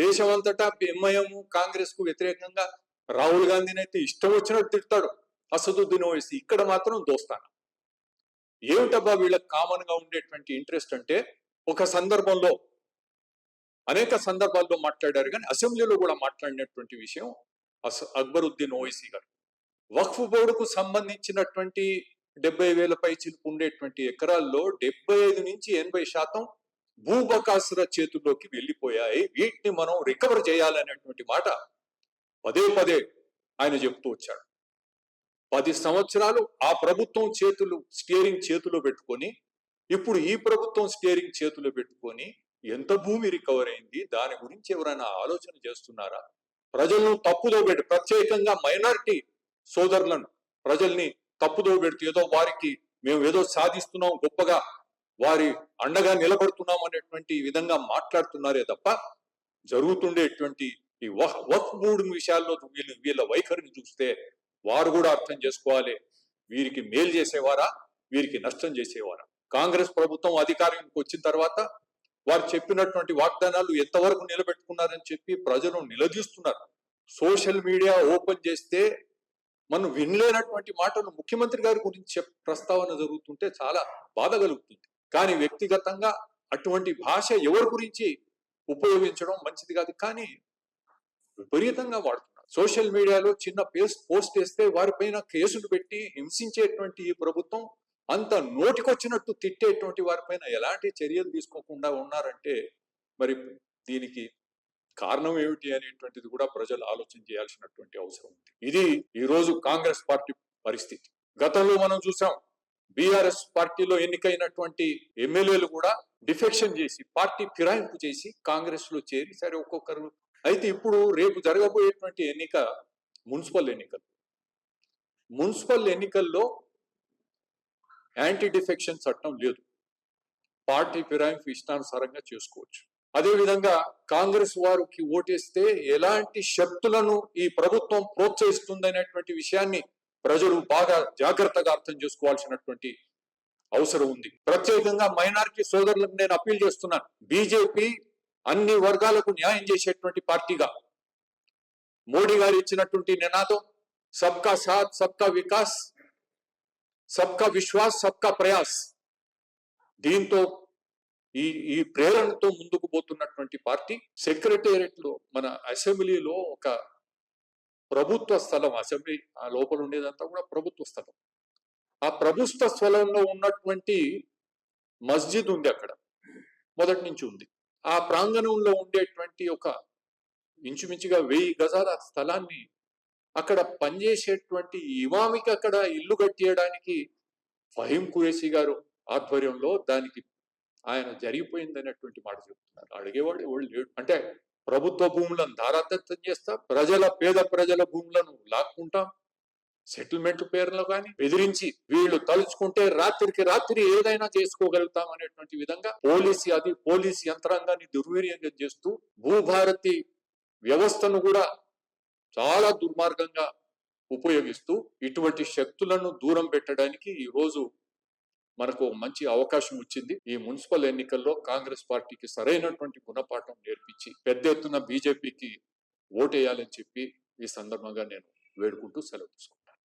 దేశమంతటా ఎంఐఎం కాంగ్రెస్కు వ్యతిరేకంగా రాహుల్ గాంధీని అయితే ఇష్టం వచ్చినట్టు తిడతాడు. అసదుద్దీన్ ఓవైసీ ఇక్కడ మాత్రం దోస్తాను. ఏమిటబ్బా వీళ్ళకి కామన్గా ఉండేటువంటి ఇంట్రెస్ట్ అంటే ఒక సందర్భంలో అనేక సందర్భాల్లో మాట్లాడారు కానీ అసెంబ్లీలో కూడా మాట్లాడినటువంటి విషయం అస అక్బరుద్దీన్ ఓవైసీ గారు. వక్ఫ్ బోర్డుకు సంబంధించినటువంటి డెబ్బై వేల పై చిలుపు ఉండేటువంటి ఎకరాల్లో డెబ్బై ఐదు నుంచి ఎనభై శాతం భూబకాసుర చేతుల్లోకి వెళ్ళిపోయాయి. వీటిని మనం రికవర్ చేయాలనేటువంటి మాట పదే పదే ఆయన చెప్తూ వచ్చాడు. పది సంవత్సరాలు ఆ ప్రభుత్వం చేతులు స్టీరింగ్ చేతిలో పెట్టుకొని ఇప్పుడు ఈ ప్రభుత్వం స్టీరింగ్ చేతిలో పెట్టుకొని ఎంత భూమి రికవర్ అయింది? దాని గురించి ఎవరైనా ఆలోచన చేస్తున్నారా? ప్రజలను తప్పుదో పెట్టి ప్రత్యేకంగా మైనారిటీ సోదరులను ప్రజల్ని తప్పుదో పెడుతూ ఏదో వారికి మేము ఏదో సాధిస్తున్నాం గొప్పగా వారి అండగా నిలబడుతున్నాం అనేటువంటి విధంగా మాట్లాడుతున్నారే తప్ప జరుగుతుండేటువంటి ఈ వక్ బోర్డు మూడు విషయాల్లో వీళ్ళు వీళ్ళ వైఖరిని చూస్తే వారు కూడా అర్థం చేసుకోవాలి. వీరికి మేలు చేసేవారా? వీరికి నష్టం చేసేవారా? కాంగ్రెస్ ప్రభుత్వం అధికారానికి వచ్చిన తర్వాత వారు చెప్పినటువంటి వాగ్దానాలు ఎంతవరకు నిలబెట్టుకున్నారని చెప్పి ప్రజలు నిలదీస్తున్నారు. సోషల్ మీడియా ఓపెన్ చేస్తే మనం వినలేనటువంటి మాటలు ముఖ్యమంత్రి గారి గురించి చెప్ ప్రస్తావన జరుగుతుంటే చాలా బాధ కలుగుతుంది. కానీ వ్యక్తిగతంగా అటువంటి భాష ఎవరి గురించి ఉపయోగించడం మంచిది కాదు. కానీ విపరీతంగా వాడుతున్నారు. సోషల్ మీడియాలో చిన్న పేస్ పోస్ట్ వేస్తే వారిపైన కేసులు పెట్టి హింసించేటువంటి ఈ ప్రభుత్వం అంత నోటికొచ్చినట్టు తిట్టేటువంటి వారిపైన ఎలాంటి చర్యలు తీసుకోకుండా ఉన్నారంటే మరి దీనికి కారణం ఏమిటి అనేటువంటిది కూడా ప్రజలు ఆలోచన చేయాల్సినటువంటి అవసరం ఉంది. ఇది ఈరోజు కాంగ్రెస్ పార్టీ పరిస్థితి. గతంలో మనం చూసాం బీఆర్ఎస్ పార్టీలో ఎన్నికైనటువంటి ఎమ్మెల్యేలు కూడా డిఫెక్షన్ చేసి పార్టీ ఫిరాయింపు చేసి కాంగ్రెస్లో చేరి సరే ఒక్కొక్కరు. అయితే ఇప్పుడు రేపు జరగబోయేటువంటి ఎన్నిక మున్సిపల్ ఎన్నికలు. మున్సిపల్ ఎన్నికల్లో యాంటీ డిఫెక్షన్ చట్టం లేదు. పార్టీ ఫిరాయింపు ఇష్టానుసారంగా చేసుకోవచ్చు. అదేవిధంగా కాంగ్రెస్ వారికి ఓటేస్తే ఎలాంటి శక్తులను ఈ ప్రభుత్వం ప్రోత్సహిస్తుందనేటువంటి విషయాన్ని ప్రజలు బాగా జాగ్రత్తగా అర్థం చేసుకోవాల్సినటువంటి అవసరం ఉంది. ప్రత్యేకంగా మైనారిటీ సోదరులకు నేను అప్పీల్ చేస్తున్నాను. బీజేపీ అన్ని వర్గాలకు న్యాయం చేసేటువంటి పార్టీగా. మోడీ గారు ఇచ్చినటువంటి నినాదం సబ్కా సాత్ సబ్కా వికాస్ సబ్కా విశ్వాస్ సబ్కా ప్రయాస్. దీంతో ఈ ఈ ప్రేరణతో ముందుకు పోతున్నటువంటి పార్టీ సెక్రటేరియట్లో మన అసెంబ్లీలో ఒక ప్రభుత్వ స్థలం అసెంబ్లీ ఆ లోపల ఉండేదంతా కూడా ప్రభుత్వ స్థలం. ఆ ప్రభుత్వ స్థలంలో ఉన్నటువంటి మస్జిద్ ఉంది అక్కడ. మొదటి నుంచి ఉంది. ఆ ప్రాంగణంలో ఉండేటువంటి ఒక ఇంచుమించుగా వెయ్యి గజాల స్థలాన్ని అక్కడ పనిచేసేటువంటి ఇమామికి అక్కడ ఇల్లు కట్టేయడానికి ఫహీం కురేసి గారు ఆధ్వర్యంలో దానికి ఆయన జరిగిపోయింది అనేటువంటి మాట చెప్తున్నారు. అడిగేవాడు ఎవడు లేడు. అంటే ప్రభుత్వ భూములను ధారాదత్తం చేస్తాం ప్రజల పేద ప్రజల భూములను లాక్కుంటాం సెటిల్మెంట్ పేర్లో కానీ బెదిరించి వీళ్ళు తలుచుకుంటే రాత్రికి రాత్రి ఏదైనా చేసుకోగలుగుతాం అనేటువంటి విధంగా పోలీసు అది పోలీసు యంత్రాంగాన్ని దుర్వినియోగం చేస్తూ భూభారతి వ్యవస్థను కూడా చాలా దుర్మార్గంగా ఉపయోగిస్తూ ఇటువంటి శక్తులను దూరం పెట్టడానికి ఈ రోజు మనకు మంచి అవకాశం వచ్చింది. ఈ మున్సిపల్ ఎన్నికల్లో కాంగ్రెస్ పార్టీకి సరైనటువంటి గుణపాఠం నేర్పించి పెద్ద ఎత్తున బీజేపీకి ఓటేయాలని చెప్పి ఈ సందర్భంగా నేను వేడుకుంటూ సెలవు తీసుకుంటాను